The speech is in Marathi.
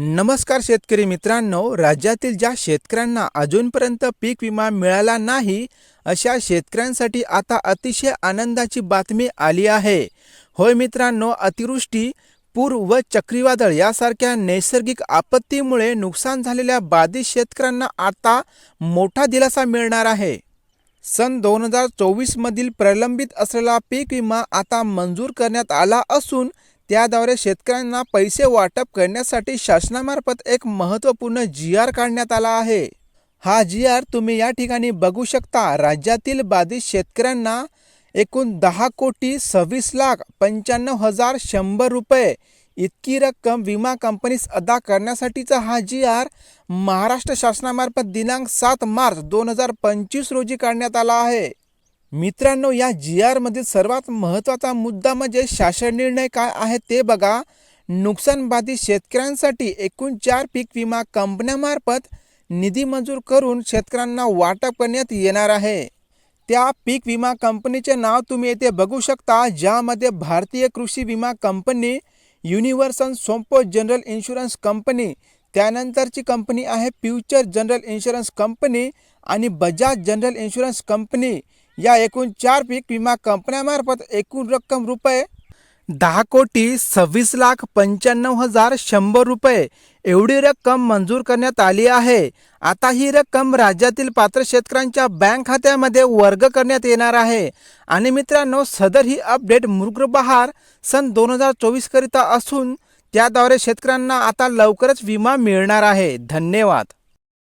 नमस्कार शेतकरी मित्रांनो राज्यातील ज्या शेतकऱ्यांना अजूनपर्यंत पीक विमा मिळाला नाही अशा शेतकऱ्यांसाठी आता अतिशय आनंदाची बातमी आली आहे. होय मित्रांनो अतिवृष्टी पूर व चक्रीवादळ यासारख्या नैसर्गिक आपत्तीमुळे नुकसान झालेल्या बाधित शेतकऱ्यांना आता मोठा दिलासा मिळणार आहे. सन दोन हजार चोवीसमधील प्रलंबित असलेला पीक विमा आता मंजूर करण्यात आला असून त्याद्वारे शेतकऱ्यांना पैसे वाटप करण्यासाठी शासनामार्फत एक महत्त्वपूर्ण जी आर काढण्यात आला आहे. हा जी आर तुम्ही या ठिकाणी बघू शकता. राज्यातील बाधित शेतकऱ्यांना एकूण दहा कोटी सव्वीस लाख पंच्याण्णव हजार शंभर रुपये इतकी रक्कम विमा कंपनीस अदा करण्यासाठीचा हा जी आर महाराष्ट्र शासनामार्फत दिनांक सात मार्च दोन हजार पंचवीस रोजी काढण्यात आला आहे. मित्रांनो या जी आरमधील सर्वात महत्त्वाचा मुद्दा म्हणजे शासन निर्णय काय आहे ते बघा. नुकसानबाधित शेतकऱ्यांसाठी एकूण चार पीक विमा कंपन्यामार्फत निधी मंजूर करून शेतकऱ्यांना वाटप करण्यात येणार आहे. त्या पीक विमा कंपनीचे नाव तुम्ही येथे बघू शकता ज्यामध्ये भारतीय कृषी विमा company Universal Sompo General Insurance company त्यानंतरची कंपनी आहे फ्युचर जनरल इन्शुरन्स कंपनी आणि बजाज जनरल इन्शुरन्स कंपनी. या एकूण चार पीक विमा कंपन्यामार्फत एकूण रक्कम रुपये. दहा कोटी सव्वीस लाख पंच्याण्णव हजार शंभर रुपये. एवढी रक्कम मंजूर करण्यात आली आहे. आता ही रक्कम राज्यातील पात्र शेतकऱ्यांच्या बँक खात्यामध्ये वर्ग करण्यात येणार आहे. आणि मित्रांनो सदर ही अपडेट मृगबहार सन दोन हजार चोवीसकरिता असून त्याद्वारे शेतकऱ्यांना आता लवकरच विमा मिळणार आहे. धन्यवाद.